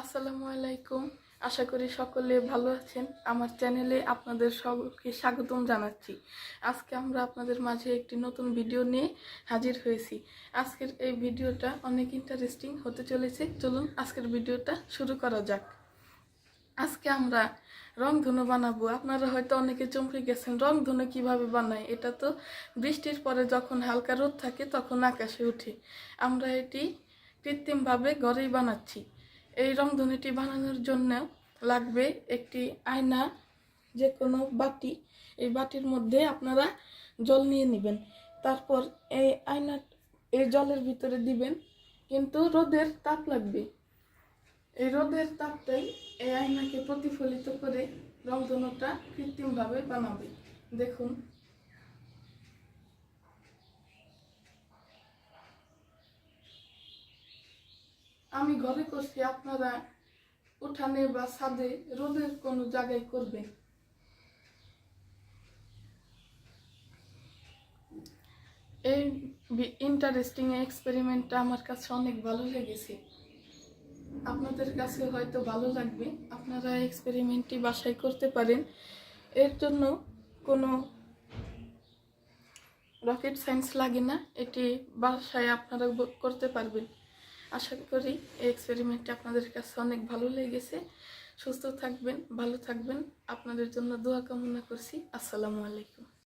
আসসালামু আলাইকুম। আশা করি সকলে ভালো আছেন। আমার চ্যানেলে আপনাদের সকলকে স্বাগতম জানাচ্ছি। আজকে আমরা আপনাদের মাঝে একটি নতুন ভিডিও নিয়ে হাজির হয়েছি। আজকের এই ভিডিওটা অনেক ইন্টারেস্টিং হতে চলেছে। চলুন আজকের ভিডিওটা শুরু করা যাক। আজকে আমরা রংধনু বানাবো। আপনারা হয়তো অনেকে চমকে গেছেন রংধনু কীভাবে বানায়? এটা তো বৃষ্টির পরে যখন হালকা রোদ থাকে, তখন আকাশে ওঠে। আমরা এটি কৃত্রিমভাবে ঘরেই বানাচ্ছি। এই রংধনুটি বানানোর জন্য লাগবে একটি আয়না যে কোনো বাটি। এই বাটির মধ্যে আপনারা জল নিয়ে নেবেন। তারপর এই আয়না, এই জলের ভিতরে দিবেন। কিন্তু রোদের তাপ লাগবে। এই রোদের তাপটাই এই আয়নাকে প্রতিফলিত করে রংধনুটা কৃত্রিমভাবে বানাবে। দেখুন। আমি ঘরে করছি আপনারা উঠানে বা ছাদে রোদের কোনো জায়গায় করবেন। এই ইন্টারেস্টিং এক্সপেরিমেন্টটা আমার কাছে অনেক ভালো লেগেছে। আপনাদের কাছে হয়তো ভালো লাগবে। আপনারা এক্সপেরিমেন্টটি বাসায় করতে পারেন। এর জন্য কোনো রকেট সায়েন্স লাগে না। এটি বাসায় আপনারা করতে পারবেন। আশা করি এই এক্সপেরিমেন্টটা আপনাদের কাছে অনেক ভালো লেগেছে। সুস্থ থাকবেন, ভালো থাকবেন। আপনাদের জন্য দোয়া কামনা করছি। আসসালামু আলাইকুম।